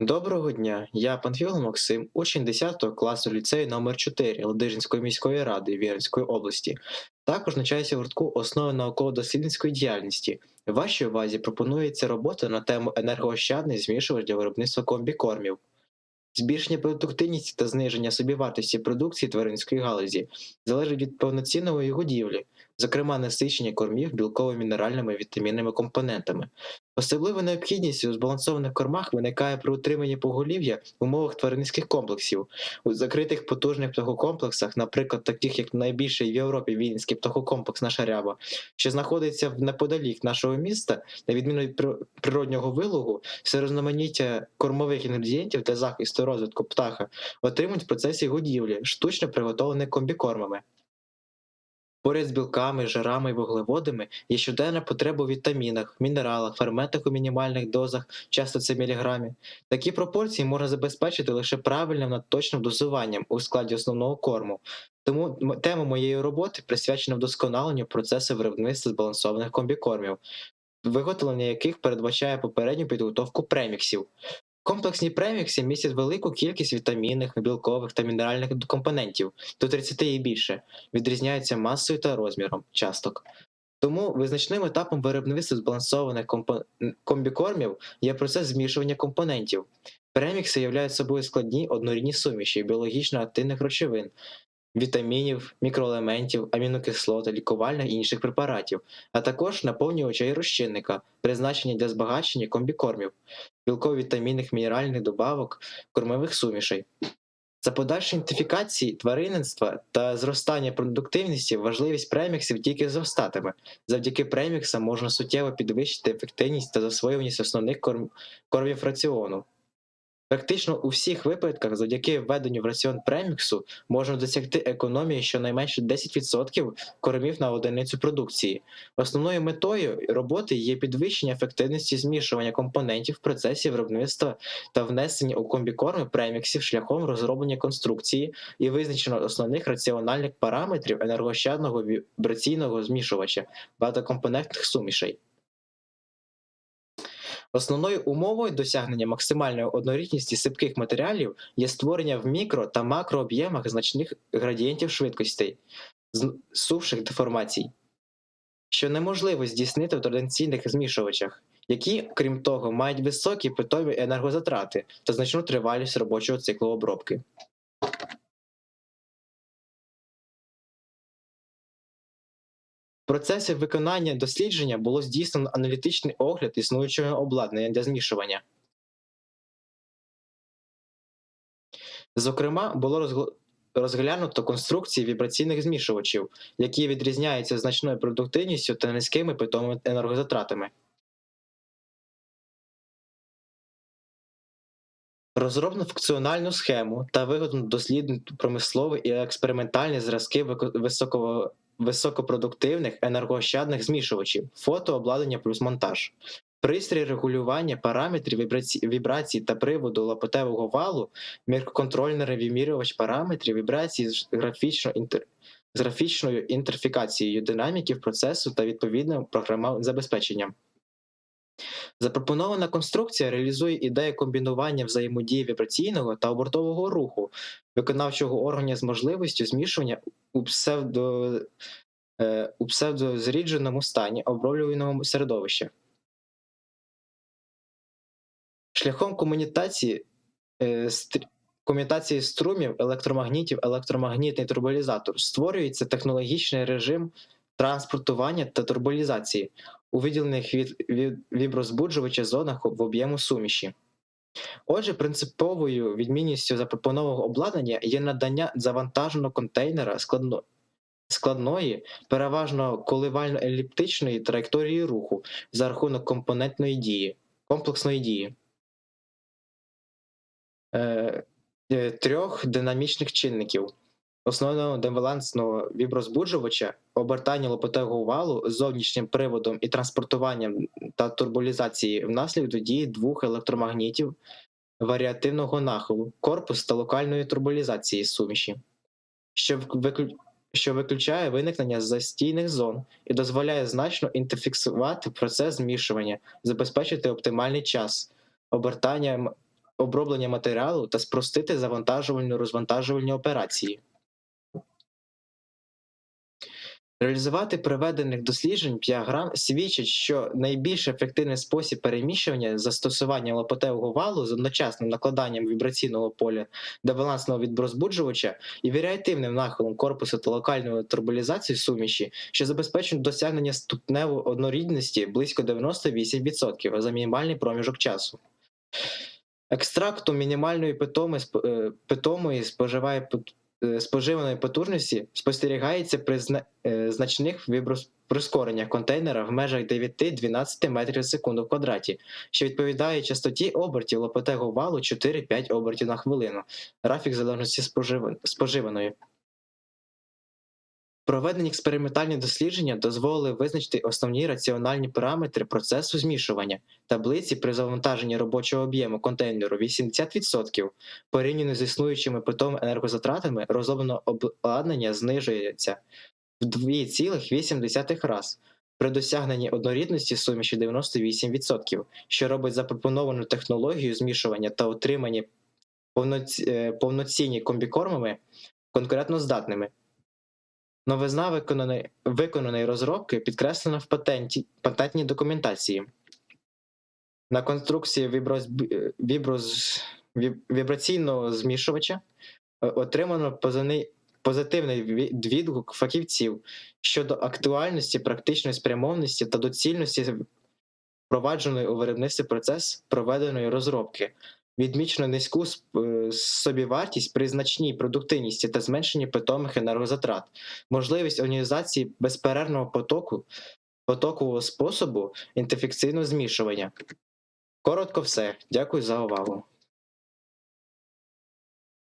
Доброго дня, я Панфілов Максим, учень 10 класу ліцею номер 4 Ладижинської міської ради Вінницької області. Також навчаюся в гуртку основи науково-дослідницької діяльності. В вашій увазі пропонується робота на тему енергоощадний змішувач для виробництва комбікормів. Збільшення продуктивності та зниження собівартості продукції тваринської галузі залежить від повноцінної годівлі, зокрема насичення кормів білково-мінеральними вітамінними компонентами. Особлива необхідність у збалансованих кормах виникає при утриманні поголів'я в умовах тваринницьких комплексів. У закритих потужних птахокомплексах, наприклад, таких як найбільший в Європі Вінницький птахокомплекс наша ряба, що знаходиться в- неподалік нашого міста, на відміну від при- природнього вилугу, все різноманіття кормових інгредієнтів для захисту розвитку птаха отримують в процесі годівлі, штучно приготовленими комбікормами. Поряд з білками, жирами і вуглеводами є щоденна потреба у вітамінах, мінералах, ферментах у мінімальних дозах, часто це міліграмі. Такі пропорції можна забезпечити лише правильним та точним дозуванням у складі основного корму. Тому тема моєї роботи присвячена вдосконаленню процесу виробництва збалансованих комбікормів, виготовлення яких передбачає попередню підготовку преміксів. Комплексні премікси містять велику кількість вітамінних, білкових та мінеральних компонентів до 30 і більше, відрізняються масою та розміром часток. Тому визначним етапом виробництва збалансованих компон... комбікормів є процес змішування компонентів. Премікси являють собою складні однорідні суміші біологічно активних речовин, вітамінів, мікроелементів, амінокислот, лікувальних і інших препаратів, а також наповнювача і розчинника, призначені для збагачення комбікормів, білково-вітамінних мінеральних добавок, кормових сумішей. За подальшої ідентифікації тваринництва та зростання продуктивності важливість преміксів тільки зростатиме. Завдяки преміксам можна суттєво підвищити ефективність та засвоюваність основних корм... кормів раціону. Практично у всіх випадках завдяки введенню в раціон преміксу можна досягти економії щонайменше 10% кормів на одиницю продукції. Основною метою роботи є підвищення ефективності змішування компонентів в процесі виробництва та внесення у комбікорми преміксів шляхом розроблення конструкції і визначення основних раціональних параметрів енергоощадного вібраційного змішувача багатокомпонентних сумішей. Основною умовою досягнення максимальної однорідності сипких матеріалів є створення в мікро та макрооб'ємах значних градієнтів швидкостей, сувших деформацій, що неможливо здійснити в традиційних змішувачах, які, крім того, мають високі питомі енергозатрати та значну тривалість робочого циклу обробки. Процесі виконання дослідження було здійснено аналітичний огляд існуючого обладнання для змішування. Зокрема, було розглянуто конструкції вібраційних змішувачів, які відрізняються значною продуктивністю та низькими питомими енергозатратами. Розроблено функціональну схему та виготовлено дослідні промислові і експериментальні зразки високого, високопродуктивних енергоощадних змішувачів, фотообладнання плюс монтаж. Пристрій регулювання параметрів вібраці- вібрацій та приводу лопотевого валу, міркоконтрольний вимірювач параметрів вібрацій з графічно інтер... з графічною інтерфікацією динаміків процесу та відповідним програмним забезпеченням. Запропонована конструкція реалізує ідею комбінування взаємодії вібраційного та обертового руху виконавчого органа з можливістю змішування у псевдо, е, у псевдозрідженому стані оброблюваного середовища. Шляхом комунікації, е, стр- комутації струмів, електромагнітів, електромагнітний турболізатор створюється технологічний режим транспортування та турболізації у виділених від, віброзбуджувача зонах в об'єму суміші. Отже, принциповою відмінністю запропонованого обладнання є надання завантаженого контейнера складно, складної, переважно коливально-еліптичної траєкторії руху за рахунок компонентної дії, комплексної дії. Е, е, трьох динамічних чинників. Основного дембалансного віброзбуджувача, обертання лопатевого валу з зовнішнім приводом і транспортуванням та турболізації внаслідок дії двох електромагнітів варіативного нахилу, корпус та локальної турболізації суміші, що, виклю... що виключає виникнення застійних зон і дозволяє значно інтерфіксувати процес змішування, забезпечити оптимальний час обертання оброблення матеріалу та спростити завантажувальну розвантажувальні операції. Реалізувати проведених досліджень діаграм свідчить, що найбільш ефективний спосіб переміщування з застосуванням лопатевого валу з одночасним накладанням вібраційного поля до балансного відброзбуджувача і варіативним нахилом корпусу та локальною турбулізацією суміші, що забезпечують досягнення ступневої однорідності близько 98% за мінімальний проміжок часу. Екстракту мінімальної е, питомої споживає споживаної потужності спостерігається при зна- е, значних віброприскореннях контейнера в межах 9-12 метрів секунду в квадраті, що відповідає частоті обертів лопатego валу 4-5 обертів на хвилину, графік залежності спожив- споживаної. Проведені експериментальні дослідження дозволили визначити основні раціональні параметри процесу змішування. Таблиці при завантаженні робочого об'єму контейнеру 80% порівняно з існуючими питом енергозатратами розроблене обладнання знижується в 2,8 раз при досягненні однорідності суміші 98%, що робить запропоновану технологію змішування та отримання е, повноцінні комбікормами конкурентно здатними. Новизна виконаної, виконаної розробки підкреслена в патенті, патентній документації. На конструкції віброз, віброз, вібраційного змішувача е, отримано позивний- позитивний ві- відгук фахівців щодо актуальності, практичної спрямованості та доцільності впровадженої у виробництві процес проведеної розробки. Відмічено низьку е, собівартість при значній продуктивності та зменшенні питомих енергозатрат, можливість організації безперервного потоку, потокового способу інтефекційного змішування. Коротко все. Дякую за увагу.